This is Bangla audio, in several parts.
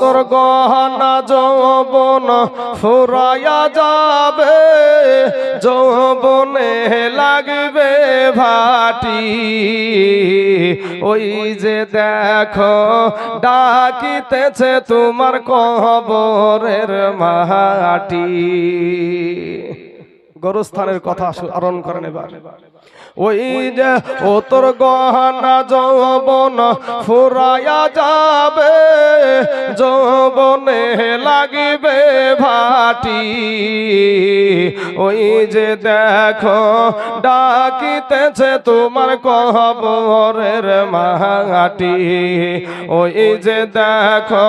তোর গহনা যৌবন ফুরাইয়া যাবে, যৌবনে লাগবে ভাটি। ওই যে দেখো, ডাকিতেছে তোমার কবরের মাটি। গরুস্থানের কথা স্মরণ করেন এবার। ওই যে ও তোর গহনা যৌবন ফুরাইয়া যাবে যৌবনে লাগিবে ভাটি। ওই যে দেখো ডাকিতেছে তোমার কবরের মাটি। ওই যে দেখো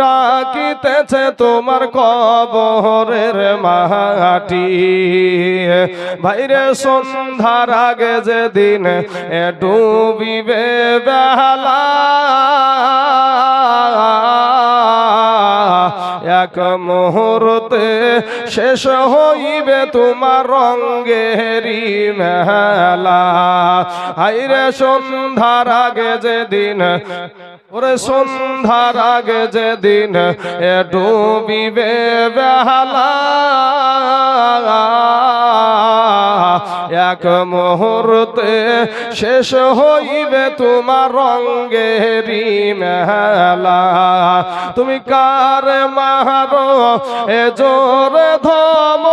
ডাকিতেছে তোমার কবরের মাটি। ভাইরে সন্ধ্যার আগে যেদিন ডুবিবে বেহালা, এক মুহূর্তে শেষ হইবে তোমার রঙ্গেরি মেলা। হাইরে সন্ধ্যার আগে যেদিন ওরে সন্ধ্যার আগে যেদিন এ ডুবিবে বেহালা, এক মুহূর্তে শেষ হইবে তোমার রঙ্গেরি মেলা। তুমি কার মারো এ জোর ধম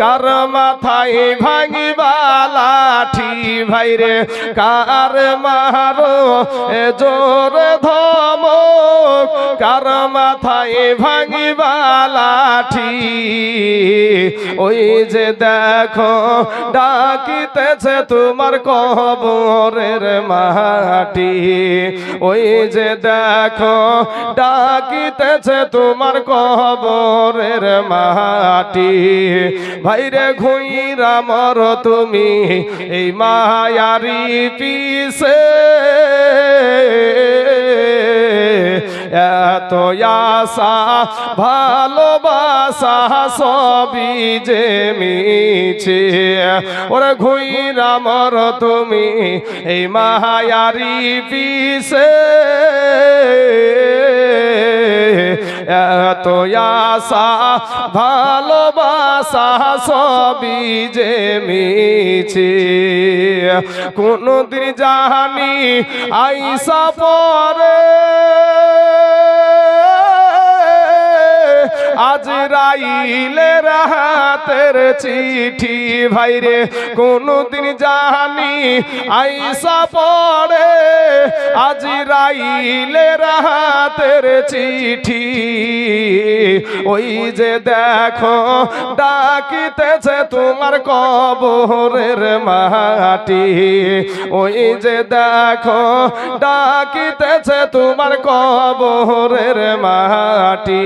কার মাথায় ভাঙিবা লাঠি? ভাইরে কার মারো? জোর ধম কার মাথায় ভাঙিবা লাঠি? ওই যে দেখো, ডাকিতেছে তোমার কবরের মাটি। ওই যে দেখো, ডাকিতেছে তোমার কবরের মাটি। ভাইরে ঘুইরা মর তুমি, এই মায়ারি পিসে এত আশা ভালোবাসা সবই যে মিছে। ওরে ঘুইরা মর তুমি এই মায়ারি পিসে এত আশা ভালোবাসা সবই যে মিছে। কোনদিন জানি আইসা পরে। আজ রাইলে হাতের চিঠি ভাইরে কোনদিন জানি আইসা পড়ে। আজ রাইলের হাতের চিঠি। ওই যে দেখো, ডাকিতেছে তোমার কবরের মাটি। ওই যে দেখো, ডাকিতেছে তোমার কবরের মাটি।